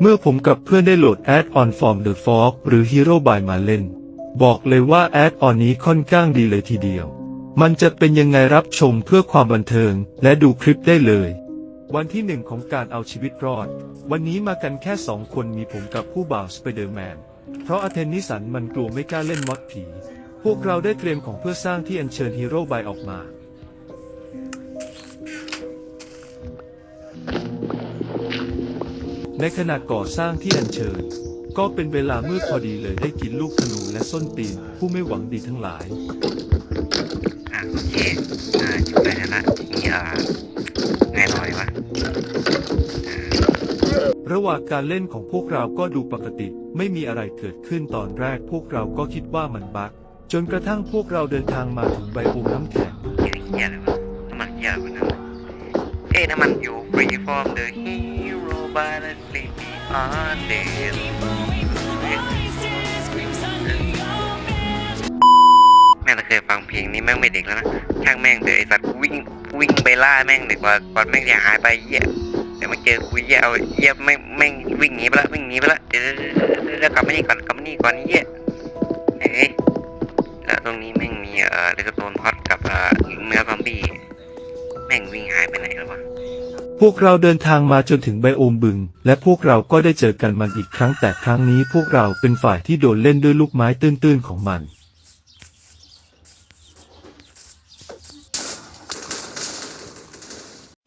เมื่อผมกับเพื่อนได้โหลดแอดออน From the Fog หรือ Hero by มาเล่น บอกเลยว่าแอดออนนี้ค่อนข้างดีเลยทีเดียว มันจะเป็นยังไงรับชมเพื่อความบันเทิงและดูคลิปได้เลย วันที่หนึ่งของการเอาชีวิตรอด วันนี้มากันแค่สองคนมีผมกับผู้บ่าวสไปเดอร์แมน เพราะอาเทนนิสันมันกลัวไม่กล้าเล่นมอดผี พวกเราได้เตรียมของเพื่อสร้างที่อัญเชิญฮีโร่บายออกมา ในขณะก่อสร้างที่อัญเชิญ ก็เป็นเวลามืดพอดีเลยได้กินลูกธนูและส้นตีนผู้ไม่หวังดีทั้งหลาย อะโอเคอ่าจุดไปแล้วละนี่อ่าไงต่อดีวะระหว่างการเล่นของพวกเราก็ดูปกติ ไม่มีอะไรเกิดขึ้นตอนแรกพวกเราก็คิดว่ามันบั๊กจนกระทั่งพวกเราเดินทางมาถึงไบโอมน้ำแข็งเหี้ยเหี้ยอะไรวะน้ำมันเหี้ยอะไรวะนั่นเอ้ยน้ำมันอยู่ free from the hero by the on the แม่งเราเคยฟังเพลงนี้แม่งไม่เด็กแล้วนะช่างแม่งเถอะไอสัตว์วิ่งวิ่งไปล่าแม่งดีกว่าก่อนแม่งจะหายไปเหี้ยเดี๋ยวมาเจอกูเหี้ยเอาเหี้ยแม่งแม่งวิ่งหนีไปละวิ่งหนีไปละเดี๋ยวเดี๋ยวเดี๋ยวกลับมานี่ก่อนกลับมานี่ก่อนเหี้ยเอ้ยแล้วตรงนี้แม่งมีเอ่อเดกโตนพอดกับเอ่อเนื้อซอมบี้แม่งวิ่งหายไปไหนแล้ววะ พวกเราเดินทางมาจนถึงไบโอมบึง และพวกเราก็ได้เจอกันมันอีกครั้งแต่ครั้งนี้พวกเราเป็นฝ่ายที่โดนเล่นด้วยลูกไม้ตื้นๆของมัน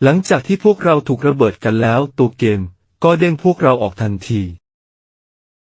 หลังจากที่พวกเราถูกระเบิดกันแล้วตัวเกมก็เด้งพวกเราออกทันที